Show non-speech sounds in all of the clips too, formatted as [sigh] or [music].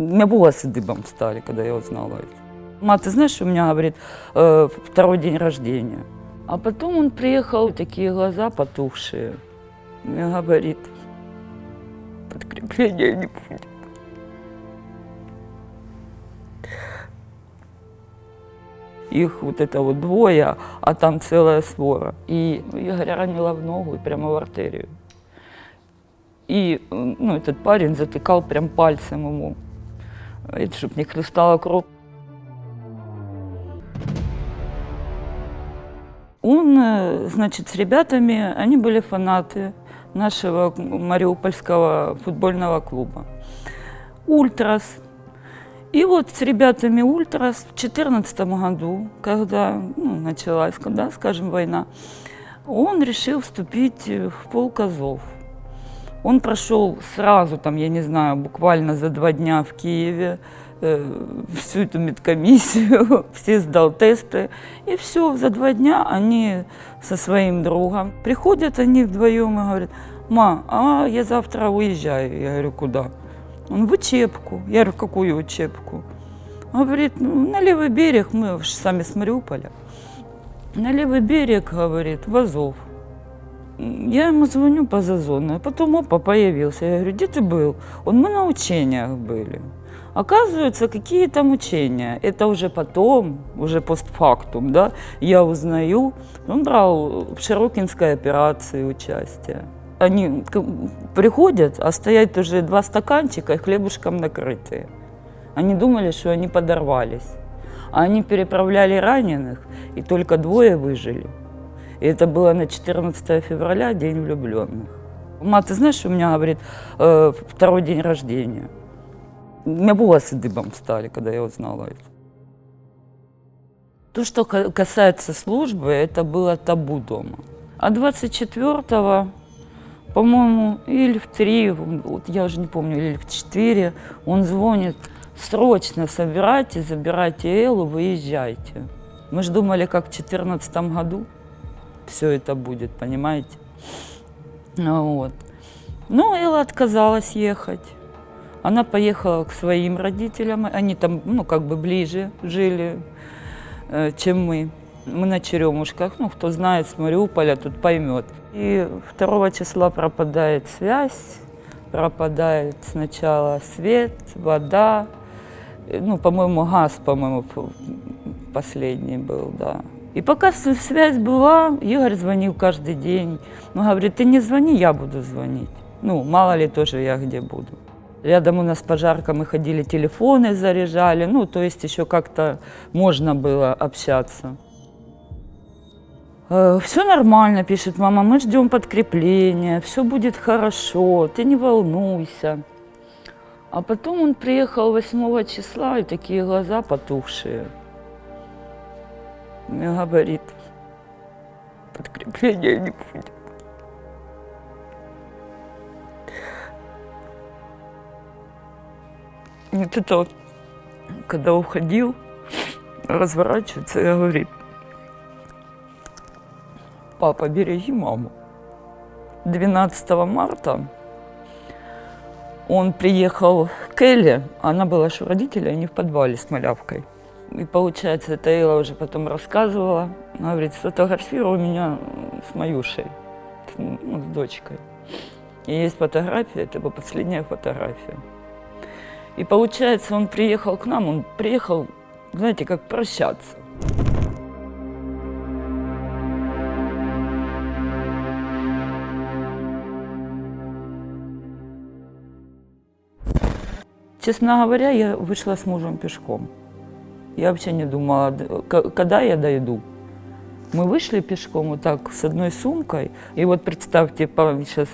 У меня волосы дыбом стали, когда я узнала это. Ма, ты знаешь, у меня, говорит, э, второй день рождения. А потом он приехал, такие глаза потухшие. Мне говорит, подкрепления не будет. Их вот это вот двое, а там целая свора. И Игоря ранила в ногу и прямо в артерию. И э, ну, этот парень затыкал прям пальцем ему, Чтобы не хлестала кровь. Он, э, значит, с ребятами, они были фанаты нашего мариупольского футбольного клуба. Ультрас. И вот с ребятами Ультрас в 2014 году, когда ну, началась, да, скажем, война, он решил вступить в полк Азов. Он прошел сразу, там, я не знаю, буквально за два дня в Киеве э, всю эту медкомиссию, [laughs] все сдал тесты. И все, за два дня они со своим другом приходят, они вдвоем и говорят, ма, а я завтра уезжаю. Я говорю, куда? Он в учебку. Я говорю, какую учебку? Он говорит, ну, на левый берег, мы ж сами с Мариуполя. На левый берег, говорит, в Азов. Я ему звоню по зазону, а потом опа, появился. Я говорю, где ты был? Он, мы на учениях были. Оказывается, какие там учения. Это уже потом, уже постфактум, да, я узнаю. Он брал в Широкинской операции участие. Они приходят, а стоят уже два стаканчика и хлебушком накрытые. Они думали, что они подорвались. А они переправляли раненых, и только двое выжили. И это было на 14 февраля, День влюбленных. Ма, ты знаешь, у меня, говорит, э, второй день рождения. У меня волосы дыбом стали, когда я узнала это. То, что ка- касается службы, это было табу дома. А 24-го, по-моему, или в 3, вот я уже не помню, или в 4, он звонит, срочно собирайте, забирайте Эллу, выезжайте. Мы же думали, как в 2014 году все это будет, понимаете? Ну, Вот. Но Элла отказалась ехать. Она поехала к своим родителям. Они там, ну, как бы ближе жили, э, чем мы. Мы на Черемушках. Ну, кто знает с Мариуполя, тут поймет. И 2 числа пропадает связь, пропадает сначала свет, вода. Э, Ну, по-моему, газ, по-моему, последний был, да. И пока связь была, Игорь звонил каждый день. Ну, говорит, ты не звони, я буду звонить. Ну, мало ли тоже я где буду. Рядом у нас пожарка, мы ходили, телефоны заряжали. Ну, то есть еще как-то можно было общаться. Все нормально, пишет мама, мы ждем подкрепления, все будет хорошо, ты не волнуйся. А потом он приехал 8 числа, и такие глаза потухшие. Мне говорит, подкрепления не будет. Вот это вот, когда уходил, разворачивается и говорит, папа, береги маму. 12 марта он приехал к Элле, она была же у родителей, они в подвале с малявкой. И получается, это Элла уже потом рассказывала. Она говорит, сфотографируй меня с Маюшей, с, ну, с дочкой. И есть фотография, это была последняя фотография. И получается, он приехал к нам, он приехал, знаете, как прощаться. Честно говоря, я вышла с мужем пешком. Я вообще не думала, когда я дойду. Мы вышли пешком вот так с одной сумкой. И вот представьте, сейчас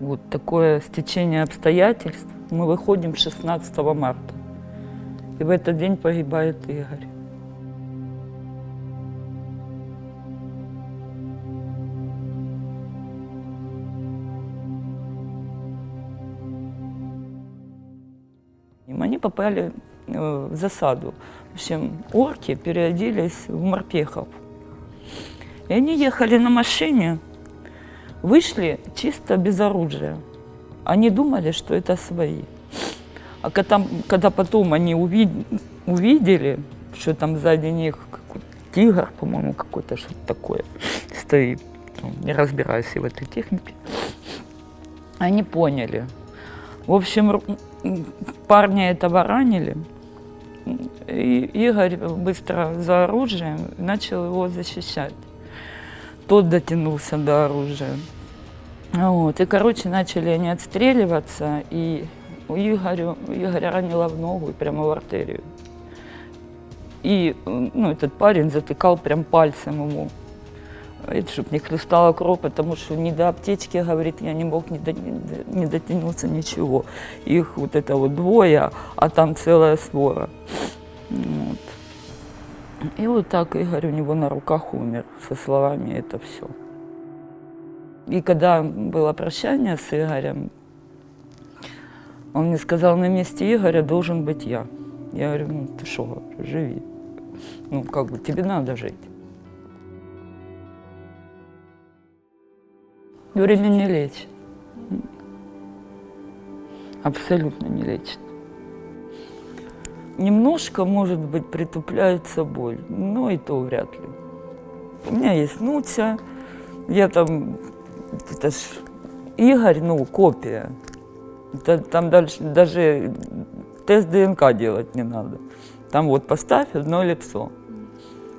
вот такое стечение обстоятельств. Мы выходим 16 марта. И в этот день погибает Игорь. Они попали в засаду. В общем, орки переоделись в морпехов. И они ехали на машине, вышли чисто без оружия. Они думали, что это свои. А когда, когда потом они уви- увидели, что там сзади них тигр, по-моему, какой-то что-то такое стоит, не разбираюсь я в этой технике, они поняли. В общем, парня этого ранили, и Игорь быстро за оружием начал его защищать. Тот дотянулся до оружия. Вот. И, короче, начали они отстреливаться, и у Игоря, Игоря ранило в ногу и прямо в артерию. И ну, этот парень затыкал прям пальцем ему, чтобы не хлестала кровь, потому что не до аптечки, говорит, я не мог не, до- не дотянуться ничего. Их вот это вот двое, а там целая свора. Вот. И вот так Игорь у него на руках умер со словами «это все». И когда было прощание с Игорем, он мне сказал, на месте Игоря должен быть я. Я говорю, ну ты что, живи. Ну, как бы, тебе надо жить. Время не лечит. Абсолютно не лечит. Немножко, может быть, притупляется боль, но и то вряд ли. У меня есть Нутя, я там, это ж Игорь, ну, копия. Это там дальше даже тест ДНК делать не надо. Там вот поставь одно лицо.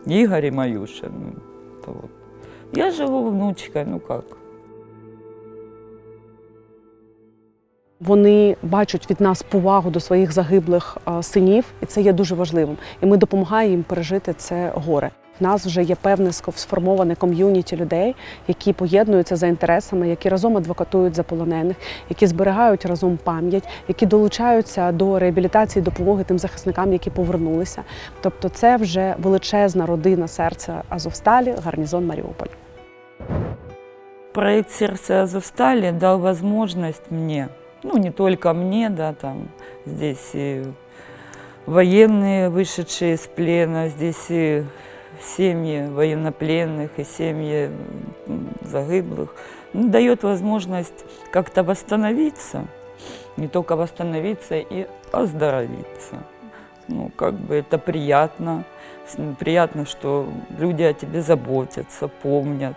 Игорь и Маюша. Ну, вот. Я живу внучкой, ну как. Вони бачать від нас повагу до своїх загиблих е, синів, і це є дуже важливим. І ми допомагаємо їм пережити це горе. В нас вже є певне сформоване ком'юніті людей, які поєднуються за інтересами, які разом адвокатують за полонених, які зберігають разом пам'ять, які долучаються до реабілітації, допомоги тим захисникам, які повернулися. Тобто, це вже величезна родина серця Азовсталі, гарнізон Маріуполь. Проект «Сердце Азовстали» дал возможность мне, ну не только мне, да, там здесь и военные, вышедшие из плена, здесь и семьи военнопленных, и семьи загиблых, ну, дает возможность как-то восстановиться, не только восстановиться, и оздоровиться. Ну, как бы это приятно, приятно, что люди о тебе заботятся, помнят.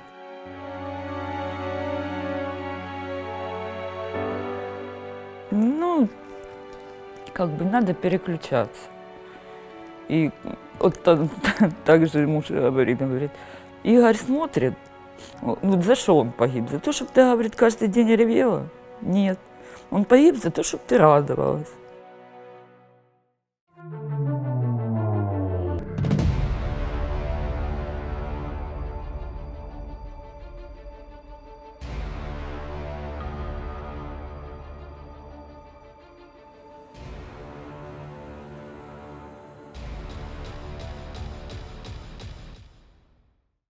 Как бы надо переключаться. И вот та- [laughs] так же муж говорит, говорит, Игорь смотрит, вот за что он погиб? За то, чтобы ты, говорит, каждый день ревела? Нет. Он погиб за то, чтобы ты радовалась.